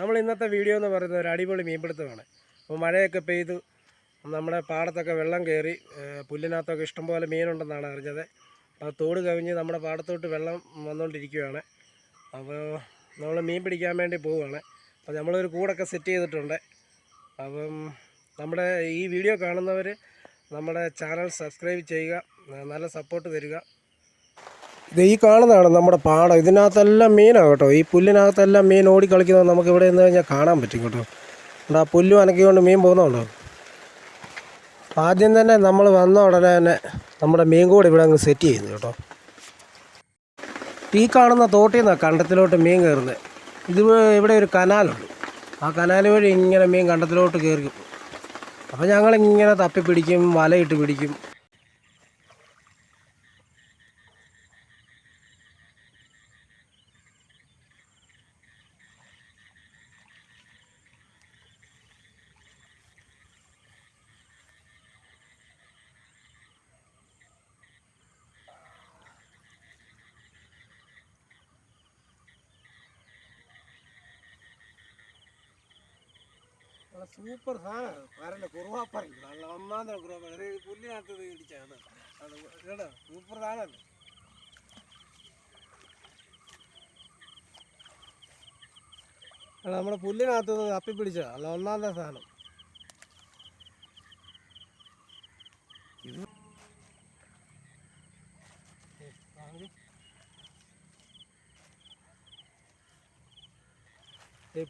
നമ്മൾ ഇന്നത്തെ വീഡിയോ എന്ന് പറയുന്നത് ഒരു അടിപൊളി മീൻപിടുത്തമാണ്. അപ്പോൾ മഴയൊക്കെ പെയ്തു നമ്മുടെ പാടത്തൊക്കെ വെള്ളം കയറി പുല്ലിനകത്തൊക്കെ ഇഷ്ടംപോലെ മീനുണ്ടെന്നാണ് അറിഞ്ഞത്. അപ്പോൾ തോട് കവിഞ്ഞ് നമ്മുടെ പാടത്തോട്ട് വെള്ളം വന്നുകൊണ്ടിരിക്കുകയാണ് അപ്പോൾ നമ്മൾ മീൻ പിടിക്കാൻ വേണ്ടി പോവുകയാണ്. അപ്പോൾ നമ്മളൊരു കൂടൊക്കെ സെറ്റ് ചെയ്തിട്ടുണ്ട്. അപ്പം നമ്മുടെ ഈ വീഡിയോ കാണുന്നവർ നമ്മുടെ ചാനൽ സബ്സ്ക്രൈബ് ചെയ്യുക നല്ല സപ്പോർട്ട് തരിക. ഇത് ഈ കാണുന്നതാണ് നമ്മുടെ പാടം. ഇതിനകത്തെല്ലാം മീനാണ് കേട്ടോ. ഈ പുല്ലിനകത്തെല്ലാം മീൻ ഓടി കളിക്കുന്നത് നമുക്ക് ഇവിടെ നിന്ന് കഴിഞ്ഞാൽ കാണാൻ പറ്റും കേട്ടോ. ഉണ്ട് ആ പുല്ലും അനക്കിക്കൊണ്ട് മീൻ പോകുന്നുണ്ടോ? ആദ്യം തന്നെ നമ്മൾ വന്ന ഉടനെ തന്നെ നമ്മുടെ മീൻ കൂടെ ഇവിടെ അങ്ങ് സെറ്റ് ചെയ്യുന്നു കേട്ടോ. ഈ കാണുന്ന തോട്ടിൽ നിന്നാണ് കണ്ടത്തിലോട്ട് മീൻ കയറുന്നത്. ഇത് ഇവിടെ ഒരു കനാലുണ്ട്. ആ കനാൽ വഴി ഇങ്ങനെ മീൻ കണ്ടത്തിലോട്ട് കയറി അപ്പോൾ ഞങ്ങളിങ്ങനെ തപ്പി പിടിക്കും വലയിട്ട് പിടിക്കും. സൂപ്പർ സാധനമാണ് പരൽ കുറുവാപ്പറൽ നല്ല ഒന്നാം ഒരു പുല്ലിനകത്ത് ഇടിച്ചാണ്. അത് കേട്ടോ സൂപ്പർ സാധനമല്ലേ നമ്മുടെ പുല്ലിനകത്ത് തപ്പി പിടിച്ചതാ അല്ല ഒന്നാം തരം സാധനം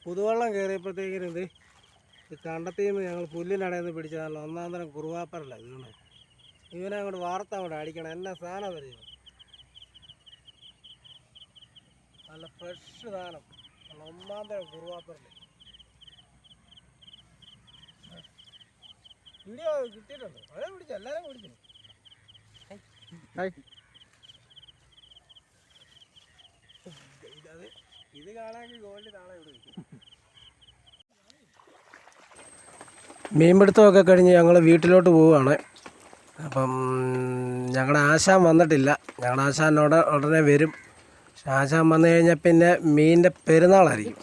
പുതുവെള്ളം കയറിയപ്പോഴത്തേക്കിനും ഇത് ഇത് കണ്ടത്തിൽ നിന്ന് ഞങ്ങൾ പുല്ലിനടയിൽ നിന്ന് പിടിച്ച നല്ല ഒന്നാം തരം കുറുവാപ്പറല്ല ഇതാണ്. ഇവനെ അങ്ങോട്ട് വാർത്ത അങ്ങോട്ട് അടിക്കണം. എന്നാ സാധനം വരും നല്ല ഫ്രഷ് സാധനം. ഒന്നാം തരം കുറുവാപ്പറല്ലേ. വീഡിയോ കിട്ടിയിട്ടുണ്ട്. അവരെ പിടിച്ചു? എല്ലാവരും പിടിച്ചു? ഇതത് ഇത് കാണാൻ ഗോൾഡ് നാളെ ഇവിടെ മീൻപിടുത്തമൊക്കെ കഴിഞ്ഞ് ഞങ്ങൾ വീട്ടിലോട്ട് പോവുകയാണ്. അപ്പം ഞങ്ങളുടെ ആശാൻ വന്നിട്ടില്ല. ഞങ്ങളുടെ ആശാൻ ഉട ഉടനെ വരും. ആശാൻ വന്നു കഴിഞ്ഞാൽ പിന്നെ മീനിന്റെ പെരുന്നാളായിരിക്കും.